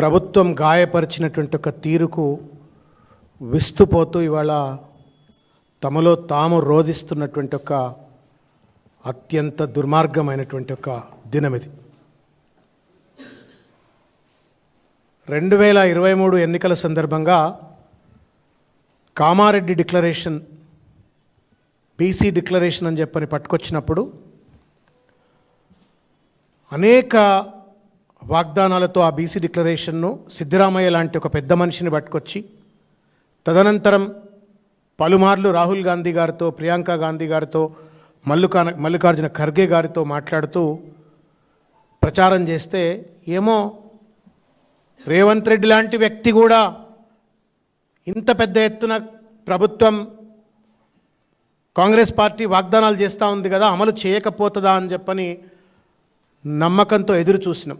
ప్రభుత్వం గాయపరిచినటువంటి ఒక తీరుకు విస్తుపోతూ ఇవాళ తమలో తాము రోధిస్తున్నటువంటి ఒక అత్యంత దుర్మార్గమైనటువంటి ఒక దినం ఇది. రెండు వేల ఇరవై మూడు ఎన్నికల సందర్భంగా కామారెడ్డి డిక్లరేషన్ బీసీ డిక్లరేషన్ అని చెప్పని పట్టుకొచ్చినప్పుడు అనేక వాగ్దానాలతో ఆ బీసీ డిక్లరేషన్ను సిద్ధరామయ్య లాంటి ఒక పెద్ద మనిషిని పట్టుకొచ్చి తదనంతరం పలుమార్లు రాహుల్ గాంధీ గారితో ప్రియాంక గాంధీ గారితో మల్లుకా మల్లికార్జున ఖర్గే గారితో మాట్లాడుతూ ప్రచారం చేస్తే ఏమో రేవంత్ రెడ్డి లాంటి వ్యక్తి కూడా ఇంత పెద్ద ఎత్తున ప్రభుత్వం కాంగ్రెస్ పార్టీ వాగ్దానాలు చేస్తూ ఉంది కదా అమలు చేయకపోతుందా అని చెప్పని నమ్మకంతో ఎదురు చూసినాం.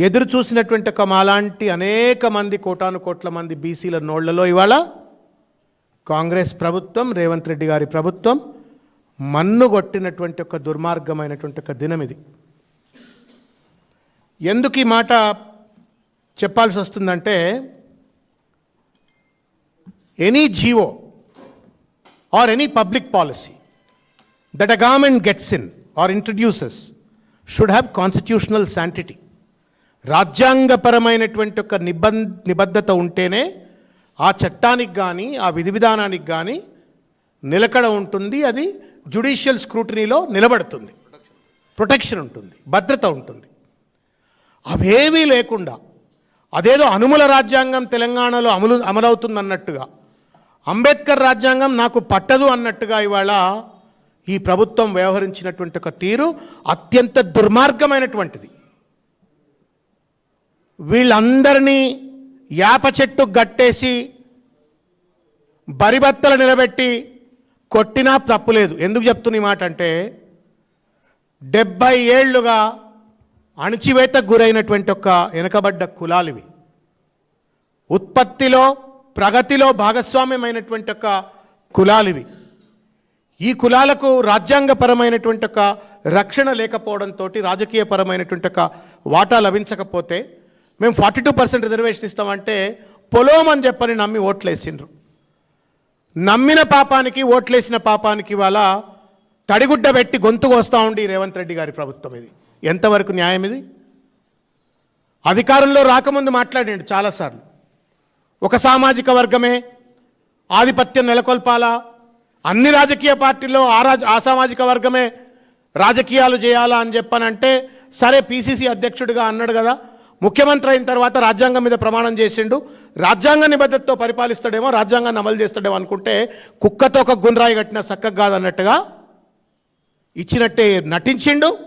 ఎదురు చూసినటువంటి ఒక మాలాంటి అనేక మంది కోటాను కోట్ల మంది బీసీల నోళ్ళలో ఇవాళ కాంగ్రెస్ ప్రభుత్వం రేవంత్ రెడ్డి గారి ప్రభుత్వం మన్నుగొట్టినటువంటి ఒక దుర్మార్గమైనటువంటి ఒక దినం ఇది. ఎందుకు ఈ మాట చెప్పాల్సి వస్తుందంటే any GO or any public policy that a government gets in or introduces should have constitutional sanctity రాజ్యాంగపరమైనటువంటి ఒక నిబంధ నిబద్ధత ఉంటేనే ఆ చట్టానికి కానీ ఆ విధి విధానానికి కానీ నిలకడ ఉంటుంది. అది జుడిషియల్ స్క్రూటనీలో నిలబడుతుంది. ప్రొటెక్షన్ ఉంటుంది. భద్రత ఉంటుంది. అవేవీ లేకుండా అదేదో అనుముల రాజ్యాంగం తెలంగాణలో అమలు అమలవుతుందన్నట్టుగా అంబేద్కర్ రాజ్యాంగం నాకు పట్టదు అన్నట్టుగా ఇవాళ ఈ ప్రభుత్వం వ్యవహరించినటువంటి ఒక తీరు అత్యంత దుర్మార్గమైనటువంటిది. వీళ్ళందరినీ యాప చెట్టు గట్టేసి బరిబత్తలు నిలబెట్టి కొట్టినా తప్పులేదు ఎందుకు చెప్తున్న మాట అంటే డెబ్బై ఏళ్ళుగా అణచివేతకు గురైనటువంటి ఒక వెనుకబడ్డ కులాలివి ఉత్పత్తిలో ప్రగతిలో భాగస్వామ్యమైనటువంటి ఒక కులాలివి ఈ కులాలకు రాజ్యాంగపరమైనటువంటి ఒక రక్షణ లేకపోవడంతో రాజకీయపరమైనటువంటి ఒక వాటా లభించకపోతే మేము ఫార్టీ టూ పర్సెంట్ రిజర్వేషన్ ఇస్తామంటే పొలోం అని చెప్పని నమ్మి ఓట్లేసిండ్రు. నమ్మిన పాపానికి ఓట్లేసిన పాపానికి ఇవాళ తడిగుడ్డ పెట్టి గొంతుకు వస్తూ ఉండి రేవంత్ రెడ్డి గారి ప్రభుత్వం ఇది. ఎంతవరకు న్యాయం ఇది? అధికారంలో రాకముందు మాట్లాడండి చాలాసార్లు. ఒక సామాజిక వర్గమే ఆధిపత్యం నెలకొల్పాలా? అన్ని రాజకీయ పార్టీల్లో ఆ రాజ ఆ సామాజిక వర్గమే రాజకీయాలు చేయాలా అని చెప్పానంటే సరే పీసీసీ అధ్యక్షుడిగా అన్నాడు కదా ముఖ్యమంత్రి అయిన తర్వాత రాజ్యాంగం మీద ప్రమాణం చేసిండు. రాజ్యాంగ నిబద్ధతతో పరిపాలిస్తాడేమో రాజ్యాంగాన్ని అమలు చేస్తాడేమో అనుకుంటే కుక్కతో ఒక గుండ్రాయి కట్టిన చక్కగా కాదన్నట్టుగా ఇచ్చినట్టే నటించిండు.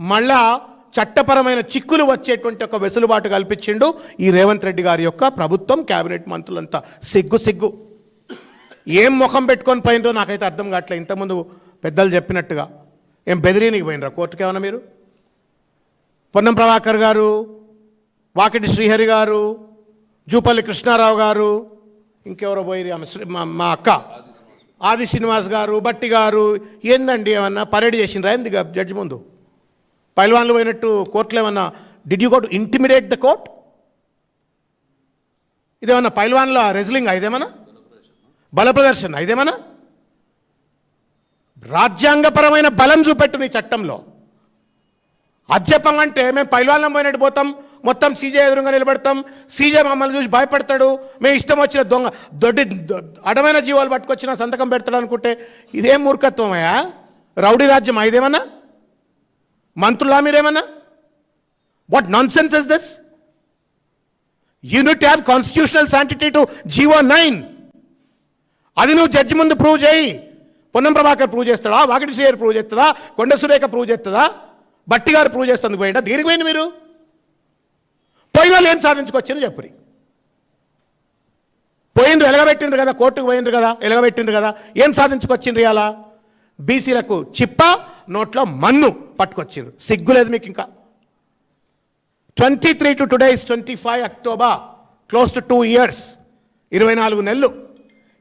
మళ్ళా చట్టపరమైన చిక్కులు వచ్చేటువంటి ఒక వెసులుబాటు కల్పించిండు ఈ రేవంత్ రెడ్డి గారి యొక్క ప్రభుత్వం కేబినెట్ మంత్రులంతా. సిగ్గు సిగ్గు. ఏం ముఖం పెట్టుకొని పోయినరో నాకైతే అర్థం కావట్లేదు. ఇంతకుముందు పెద్దలు చెప్పినట్టుగా. ఏం బెదిరీనికి పోయినరా? కోర్టుకేమన్నా మీరు? పొన్నం ప్రభాకర్ గారు వాకిటి శ్రీహరి గారు జూపల్లి కృష్ణారావు గారు ఇంకెవరో పోయి ఆమె శ్రీ- మా మా అక్క. ఆది శ్రీనివాస్ గారు బట్టి గారు ఏందండి ఏమన్నా పరేడ్ చేసిండ్రా? ఏంది జడ్జ్ జడ్జి ముందు? పైల్వాన్లు పోయినట్టు కోర్టులో ఏమన్నా did you go intimidate the court ఇదేమన్నా పైల్వాన్ల రెజ్లింగ్ ఇదేమన్నా? బల ప్రదర్శన ఇదేమన్నా? రాజ్యాంగపరమైన బలం చూపెట్టు నీ చట్టంలో. అధ్యపం అంటే మేము పైల్వాన్లం పోయినట్టు పోతాం మొత్తం సీజే ఎదురుగా నిలబడతాం. సీజే మమ్మల్ని చూసి భయపడతాడు. మేము ఇష్టం వచ్చిన దొంగ దొడ్డి దొ- అడమైన జీవాలు పట్టుకొచ్చిన సంతకం పెడతాడు అనుకుంటే ఇదేం మూర్ఖత్వమయ్యా? రౌడీ రాజ్యం ఇదేమన్నా? మంత్రులా మీరేమన్నా? What nonsense is this you need have constitutional sanctity to GO nine అది నువ్వు జడ్జి ముందు ప్రూవ్ చేయి. పొన్నం ప్రభాకర్ ప్రూవ్ చేస్తాడా? వాకిటి శ్రేయర్ ప్రూవ్ చేస్తుందా కొండ సురేఖ ప్రూవ్ చేస్తుందా బట్టి గారు ప్రూవ్ చేస్తుంది పోయిందా దీనికి పోయింది మీరు? పోయిన వాళ్ళు ఏం సాధించుకొచ్చారు చెప్పురి పోయిండ్రు ఎలగబెట్టిండ్రు కదా కోర్టుకు పోయిండ్రు కదా ఎలగబెట్టిండ్రు కదా ఏం సాధించుకొచ్చిండ్రు ఇలా బీసీలకు చిప్ప నోట్లో మన్ను పట్టుకొచ్చిండ్రు. సిగ్గులేదు మీకు ఇంకా. Twenty three to today is twenty five October close to two years ఇరవై నాలుగు నెలలు.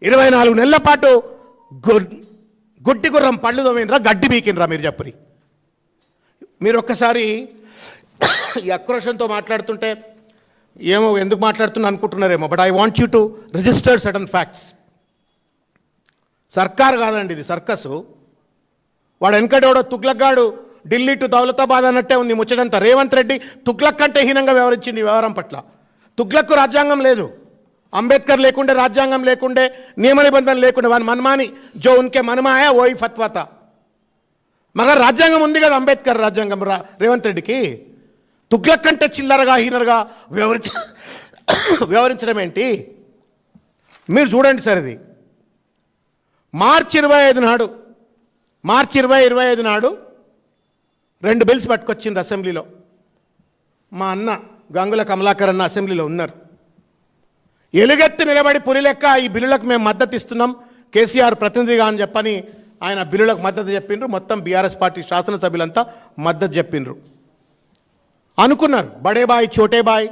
ఇరవై నాలుగు నెలల పాటు గు- గుడ్డి గుర్రం పళ్ళు తోమినరా గడ్డి బీకినరా మీరు చెప్పురి మీరు ఒక్కసారి ఈ ఆక్రోషంతో మాట్లాడుతుంటే ఏమో ఎందుకు మాట్లాడుతున్నా అనుకుంటున్నారేమో but I want you to register certain facts సర్కార్ కాదండి ఇది సర్కసు. వాడు వెనకడేవాడో తుగ్లక్గాడు ఢిల్లీ టు దౌలతాబాద్ అన్నట్టే ఉంది ముచ్చటంతా. రేవంత్ రెడ్డి తుగ్లక్ కంటే హీనంగా వ్యవహరించింది వ్యవహారం పట్ల. తుగ్లక్కు రాజ్యాంగం లేదు. అంబేద్కర్ లేకుండే రాజ్యాంగం లేకుండే నియమ నిబంధనలు లేకుండే. వాని మనమాని జో ఉన్కే మనమాయా ఓయి ఫత్వాత. మగర్ రాజ్యాంగం ఉంది కదా అంబేద్కర్ రాజ్యాంగం రా రేవంత్ రెడ్డికి? తుగ్లక్ కంటే చిల్లరగా హీనరుగా వ్యవహరించ వ్యవహరించడం ఏంటి? మీరు చూడండి సార్ ఇది. మార్చి ఇరవై ఐదు నాడు మార్చి ఇరవై ఇరవై ఐదు నాడు రెండు బిల్స్ పట్టుకొచ్చింది అసెంబ్లీలో. మా అన్న గంగుల కమలాకర్ అన్న అసెంబ్లీలో ఉన్నారు. ఎలుగెత్తి నిలబడి పులి లెక్క ఈ బిల్లులకు మేము మద్దతు ఇస్తున్నాం. కేసీఆర్ ప్రతినిధిగా అని చెప్పని ఆయన బిల్లులకు మద్దతు చెప్పిండ్రు. మొత్తం బీఆర్ఎస్ పార్టీ శాసనసభ్యులంతా మద్దతు చెప్పిండ్రు. అనుకున్నారు. బడేబాయ్ చోటేబాయ్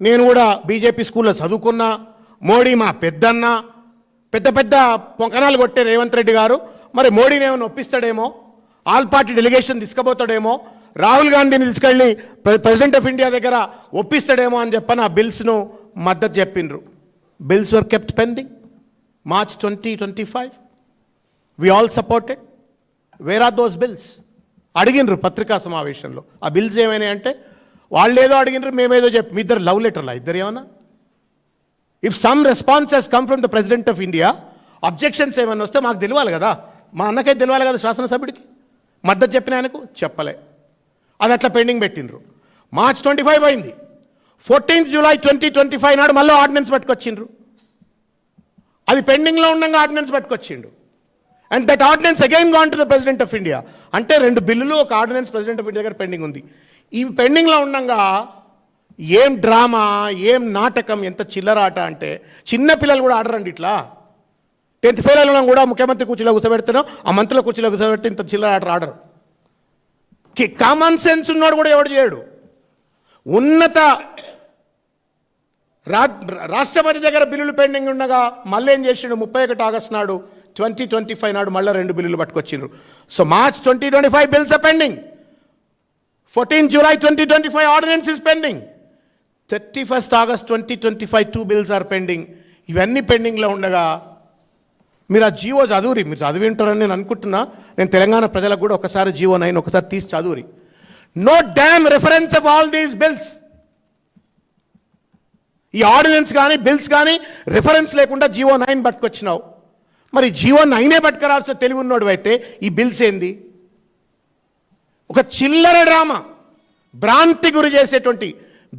నేను కూడా బీజేపీ స్కూల్లో చదువుకున్నా. మోడీ మా పెద్దన్న. పెద్ద పెద్ద పొంకనాలు కొట్టే రేవంత్ రెడ్డి గారు. మరి మోడీని ఏమైనా ఒప్పిస్తాడేమో? ఆల్ పార్టీ డెలిగేషన్ తీసుకుపోతాడేమో? రాహుల్ గాంధీని తీసుకెళ్ళి ప్రెసిడెంట్ ఆఫ్ ఇండియా దగ్గర ఒప్పిస్తాడేమో అని చెప్పని ఆ బిల్స్ను మద్దతు చెప్పిండ్రు bills were kept pending. March twenty twenty five. We all supported. Where are those bills? అడిగినరు పత్రికా సమావేశంలో. ఆ బిల్స్ ఏమైనాయి అంటే వాళ్ళు ఏదో అడిగినరు మేమేదో చెప్పి మీ ఇద్దరు లవ్ లెటర్లా? ఇద్దరు ఏమన్నా? If some response has come from the president of India objections ఏమైనా వస్తే మాకు తెలియాలి కదా. మా అన్నకైతే తెలియాలి కదా శాసనసభ్యుడికి. మద్దతు చెప్పిన ఆయనకు చెప్పలే. అది అట్లా పెండింగ్ పెట్టిండ్రు. మార్చ్ ట్వంటీ ఫైవ్ అయింది. Fourteenth July twenty twenty five నాడు మళ్ళీ ఆర్డినెన్స్ పట్టుకొచ్చిండ్రు. అది పెండింగ్లో ఉండగా ordinance పట్టుకొచ్చిండు. And that ordinance again gone to the president of India అంటే రెండు బిల్లులు ఒక ఆర్డినెన్స్ ప్రెసిడెంట్ ఆఫ్ ఇండియా దగ్గర పెండింగ్ ఉంది. ఇవి పెండింగ్లో ఉండగా ఏం డ్రామా ఏం నాటకం ఎంత చిల్లరాట అంటే చిన్న పిల్లలు కూడా ఆడరండి ఇట్లా. టెన్త్ ఫెయిల్ అయిన కూడా ముఖ్యమంత్రి కుర్చీలో కూర్చోబెడతాను ఆ మంత్రుల కుర్చీలో కూర్చోబెడితే ఇంత చిల్లర ఆట ఆడరు కామన్ సెన్స్ ఉన్నాడు కూడా ఎవడు చేయడు. ఉన్నత రా రాష్ట్రపతి దగ్గర బిల్లులు పెండింగ్ ఉండగా మళ్ళీ ఏం చేసిండు? ముప్పై ఒకటి ఆగస్ట్ నాడు ట్వంటీ ట్వంటీ ఫైవ్ నాడు మళ్ళీ రెండు బిల్లులు పట్టుకొచ్చిండ్రు. So March twenty twenty five bills are pending fourteen July twenty twenty five ordinance is pending thirty first August twenty twenty five two bills are pending ఇవన్నీ పెండింగ్లో ఉండగా మీరు ఆ జీవో చదువురి. మీరు చదివి ఉంటారని నేను అనుకుంటున్నా. నేను తెలంగాణ ప్రజలకు కూడా ఒకసారి జీవో నైన్ ఒకసారి తీసి చదువురి. No damn reference of all these bills ఈ ఆర్డినెన్స్ కానీ బిల్స్ కానీ రిఫరెన్స్ లేకుండా జీవో నైన్ పట్టుకొచ్చినావు. మరి జీవాన్ని అయినే పట్టుకురాల్సిన తెలివి ఉన్నాడు అయితే ఈ బిల్స్ ఏంది? ఒక చిల్లర డ్రామా. భ్రాంతి గురి చేసేటువంటి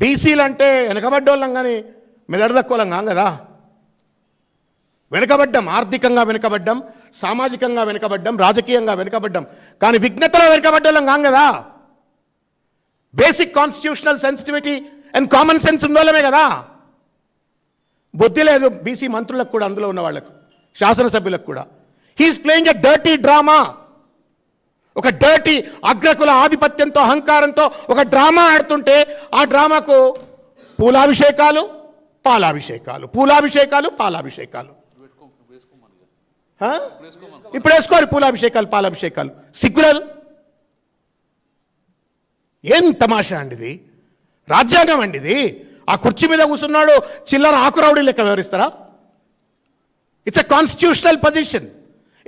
బీసీలు అంటే వెనకబడ్డోళ్ళం కానీ మెదడుదక్కోళ్ళం కాం కదా వెనుకబడ్డం ఆర్థికంగా వెనుకబడ్డం సామాజికంగా వెనుకబడ్డం రాజకీయంగా వెనుకబడ్డం. కానీ విఘ్నతలో వెనుకబడ్డోళ్ళం కాం కదా basic constitutional sensitivity and common sense ఉన్నోళ్ళమే కదా బుద్ధి లేదు బీసీ మంత్రులకు కూడా అందులో ఉన్న వాళ్ళకు శాసనసభ్యులకు కూడా. He's playing a dirty drama ఒక డర్టీ అగ్రకుల ఆధిపత్యంతో అహంకారంతో ఒక డ్రామా ఆడుతుంటే ఆ డ్రామాకు పూలాభిషేకాలు పాలాభిషేకాలు. పూలాభిషేకాలు పాలాభిషేకాలు. ఇప్పుడు వేసుకోరు పూలాభిషేకాలు పాలాభిషేకాలు. సిగ్గులేదు. ఏం తమాషా అండి ఇది రాజ్యాంగం అండి ఇది ఆ కుర్చీ మీద కూర్చున్నాడు చిల్లర ఆకురావుడి లెక్క వివరిస్తారా? It's a constitutional position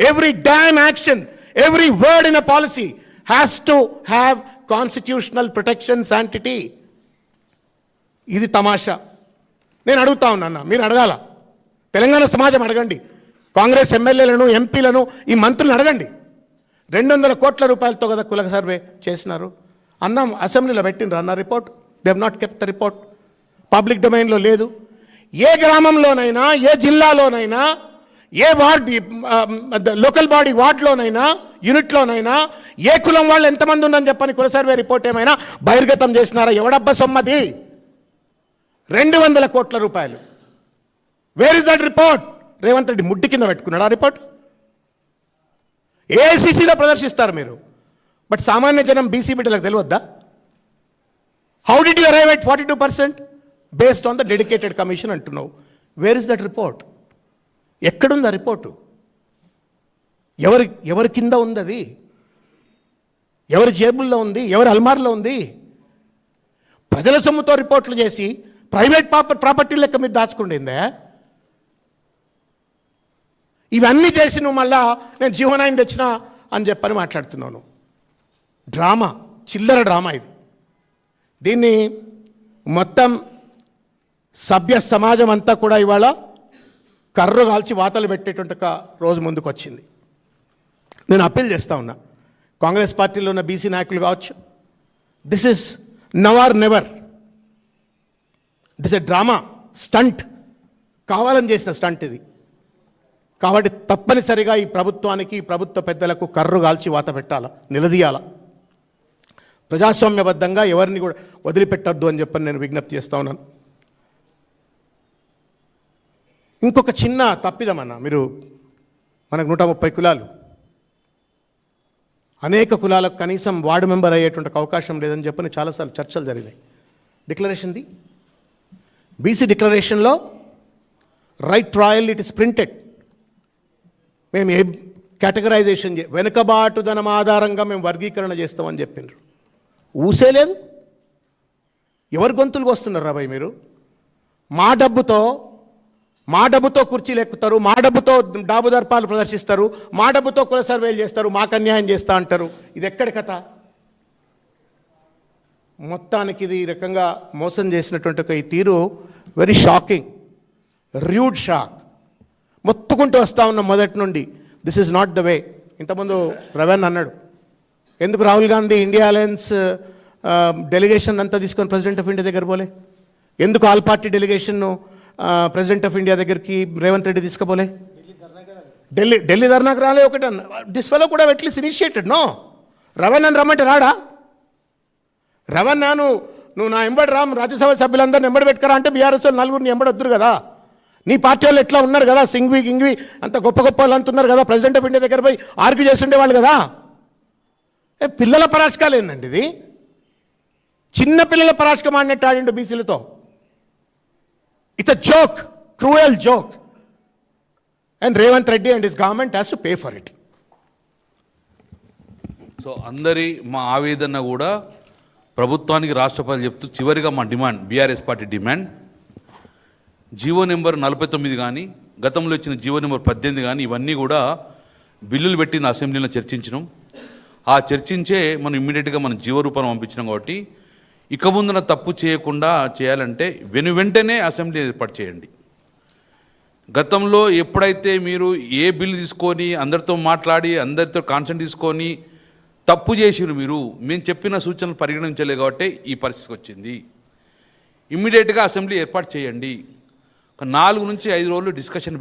every damn action every word in a policy has to have constitutional protection sanctity ఇది తమాషా. నేను అడుగుతా ఉన్నాను మీరు అడగాల? తెలంగాణ సమాజం అడగండి. కాంగ్రెస్ ఎమ్మెల్యేలను ఎంపీలను ఈ మంత్రులను అడగండి. రెండు వందల కోట్ల రూపాయలతో కదా కులక సర్వే చేసినారు. అన్నం అసెంబ్లీలో పెట్టిండ్రు అన్న report. They not kept the report public డొమైన్లో లేదు. ఏ గ్రామంలోనైనా ఏ జిల్లాలోనైనా ఏ వార్డ్ లోకల్ బాడీ వార్డులోనైనా యూనిట్లోనైనా ఏ కులం వాళ్ళు ఎంతమంది ఉందని చెప్పని కుల సర్వే రిపోర్ట్ ఏమైనా బహిర్గతం చేసినారా? ఎవడబ్బా సొమ్మది? రెండు వందల కోట్ల రూపాయలు. Where is that report Revanth Reddy ముడ్డి కింద పెట్టుకున్నాడు ఆ రిపోర్ట్ ఏఐసిసిలో ప్రదర్శిస్తారు మీరు. బట్ సామాన్య జనం బీసీ బిడ్డలకు తెలియద్దా? How did you arrive at forty two percent based on the dedicated commission అంటున్నావు. వేర్ ఇస్ దట్ రిపోర్ట్ ఎక్కడుంది ఆ రిపోర్టు? ఎవరి ఎవరి కింద ఉంది అది? ఎవరి జేబుల్లో ఉంది? ఎవరి అల్మార్లో ఉంది? ప్రజల సొమ్ముతో రిపోర్ట్లు చేసి ప్రైవేట్ ప్రాపర్టీ లెక్క మీరు దాచుకుండిందే ఇవన్నీ చేసి నువ్వు మళ్ళా నేను జీవనాయం తెచ్చిన అని చెప్పని మాట్లాడుతున్నాను. డ్రామా చిల్లర డ్రామా ఇది. దీన్ని మొత్తం సభ్య సమాజం అంతా కూడా ఇవాళ కర్రు కాల్చి వాతలు పెట్టేటువంటి రోజు ముందుకు వచ్చింది నేను అప్పీల్ చేస్తా ఉన్నా. కాంగ్రెస్ పార్టీలో ఉన్న బీసీ నాయకులు కావచ్చు. This is now or never this a drama stunt కావాలని చేసిన స్టంట్ ఇది. కాబట్టి తప్పనిసరిగా ఈ ప్రభుత్వానికి ఈ ప్రభుత్వ పెద్దలకు కర్రు కాల్చి వాత పెట్టాల నిలదీయాల? ప్రజాస్వామ్యబద్ధంగా ఎవరిని కూడా వదిలిపెట్టద్దు అని చెప్పని నేను విజ్ఞప్తి చేస్తా ఉన్నాను. ఇంకొక చిన్న తప్పిదమన్నా. మీరు మనకు నూట ముప్పై కులాలు. అనేక కులాలకు కనీసం వార్డు మెంబర్ అయ్యేటువంటి అవకాశం లేదని చెప్పని చాలాసార్లు చర్చలు జరిగినాయి. డిక్లరేషన్ది BC డిక్లరేషన్లో right royal it is printed మేము ఏ కేటగరైజేషన్ చే వెనుకబాటుదనం ఆధారంగా మేము వర్గీకరణ చేస్తామని చెప్పిండ్రు. ఊసేలేదు ఎవరు గొంతులు వస్తున్నారు రాబాయ్ మీరు? మా డబ్బుతో మా డబ్బుతో కుర్చీలు ఎక్కుతారు మా డబ్బుతో డాబు దర్పాలు ప్రదర్శిస్తారు మా డబ్బుతో కుల సర్వేలు చేస్తారు మాకు అన్యాయం చేస్తా అంటారు. ఇది ఎక్కడి కథ? మొత్తానికి ఇది ఈ రకంగా మోసం చేసినటువంటి ఒక ఈ తీరు వెరీ షాకింగ్ ర్యూడ్ షాక్ మొత్తుకుంటూ వస్తూ ఉన్న మొదటి నుండి. This is not the way ఇంతకుముందు రవణ్ అన్నాడు ఎందుకు Rahul Gandhi India alliance delegation అంతా తీసుకొని ప్రెసిడెంట్ ఆఫ్ ఇండియా దగ్గర పోలే? ఎందుకు ఆల్ పార్టీ డెలిగేషన్ను ప్రెసిడెంట్ ఆఫ్ ఇండియా దగ్గరికి రేవంత్ రెడ్డి తీసుకుపోలే. ఢిల్లీ ఢిల్లీ ధర్నాకు రాలే ఒకటి అన్న దిస్ ఫెలో కూడా అట్లీస్ట్ ఇనిషియేటెడ్ నో రవణ్ అని రమ్మంటే రాడా? రవణ్ నువ్వు నువ్వు నా ఎంబడి రామ్ రాజ్యసభ సభ్యులందరిని ఎంబడి పెట్టుకరా అంటే బీఆర్ఎస్ వాళ్ళు నలుగురిని ఎంబడి వద్దురు కదా? నీ పార్టీ వాళ్ళు ఎట్లా ఉన్నారు కదా? సింగ్వి గింగ్వి అంత గొప్ప గొప్ప వాళ్ళు అంటున్నారు కదా? ప్రెసిడెంట్ ఆఫ్ ఇండియా దగ్గర పోయి ఆర్గ్యూ చేస్తుండే వాళ్ళు కదా? ఏ పిల్లల పరాశకాలు ఏందండి ఇది? చిన్న పిల్లల పరాశకం ఆడినట్టు ఆడిండు బీసీలతో. It's a joke cruel joke and Revanth Reddy and his government has to pay for it so అందరి మా ఆవేదన కూడా ప్రభుత్వానికి రాష్ట్రపతి చెప్తూ చివరిగా మా demand BRS party demand. GO number నలభై తొమ్మిది కానీ గతంలో ఇచ్చిన జీవో నెంబర్ పద్దెనిమిది కానీ ఇవన్నీ కూడా బిల్లులు పెట్టిన అసెంబ్లీలో చర్చించినాం. ఆ చర్చించే మనం ఇమ్మీడియట్గా మనం జీవ రూపాన్ని పంపించినాం కాబట్టి ఇక ముందున తప్పు చేయకుండా చేయాలంటే వెను వెంటనే అసెంబ్లీ ఏర్పాటు చేయండి. గతంలో ఎప్పుడైతే మీరు ఏ బిల్లు తీసుకొని అందరితో మాట్లాడి అందరితో కాన్సెంట్ తీసుకొని తప్పు చేసిరు మీరు మేము చెప్పిన సూచనలు పరిగణించలేదు కాబట్టి ఈ పరిస్థితికి వచ్చింది. ఇమ్మీడియట్గా అసెంబ్లీ ఏర్పాటు చేయండి. ఒక నాలుగు నుంచి ఐదు రోజులు డిస్కషన్